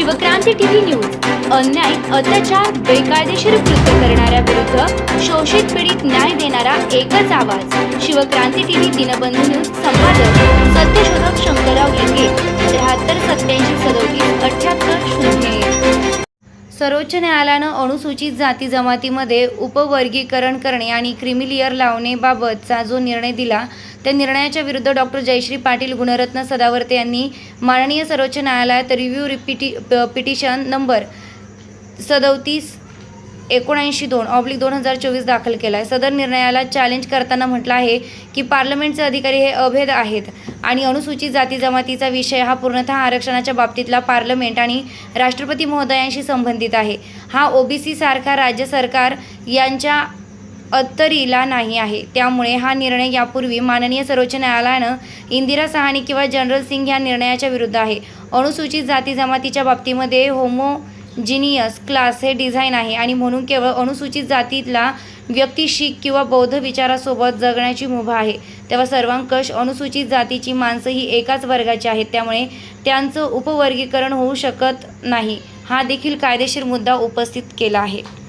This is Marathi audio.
Shivkranti TV news. अन्याय अत्याचार बेकायदेशीर कृत्य करणाऱ्या विरुद्ध शोषित पीडित न्याय देणारा एकच आवाज. शिवक्रांती टीव्ही दिनबंधू न्यूज संपादक सत्यशोधक शंकरराव लिंगे त्र्याहत्तर सत्याऐंशी सदोतीस अठ्याहत्तर शून्य सर्वोच्च न्यायालयानं अनुसूचित जाती जमातीमध्ये उपवर्गीकरण करणे आणि क्रिमिलियर लावणेबाबतचा जो निर्णय दिला त्या निर्णयाच्या विरुद्ध डॉक्टर जयश्री पाटील गुणरत्न सदावर्ते यांनी माननीय सर्वोच्च न्यायालयात रिव्ह्यू रिपिटी प- पिटिशन नंबर सदोतीस एकोणऐंशी दोन ऑब्लिक दोन हजार चोवीस दाखल केला आहे सदर निर्णयाला चॅलेंज करताना म्हटलं आहे की पार्लमेंटचे अधिकारी हे अभेद आहेत आणि अनुसूचित जाती जमातीचा विषय हा पूर्णतः आरक्षणाच्या बाबतीतला पार्लमेंट आणि राष्ट्रपती महोदयांशी संबंधित आहे. हा ओबीसी सारखा राज्य सरकार यांच्या अत्तरीला नाही आहे. त्यामुळे हा निर्णय यापूर्वी माननीय सर्वोच्च न्यायालयानं इंदिरा सहानी किंवा जनरल सिंग या निर्णयाच्या विरुद्ध आहे. अनुसूचित जाती जमातीच्या बाबतीमध्ये होमोजिनियस क्लास हे डिझाईन आहे आणि म्हणून केवळ अनुसूचित जातीतला व्यक्ती शीख किंवा बौद्ध विचारासोबत जगण्याची मुभा आहे. तेव्हा सर्वांकष अनुसूचित जातीची माणसं ही एकाच वर्गाची आहेत. त्यामुळे त्यांचं उपवर्गीकरण होऊ शकत नाही. हा देखील कायदेशीर मुद्दा उपस्थित केला आहे.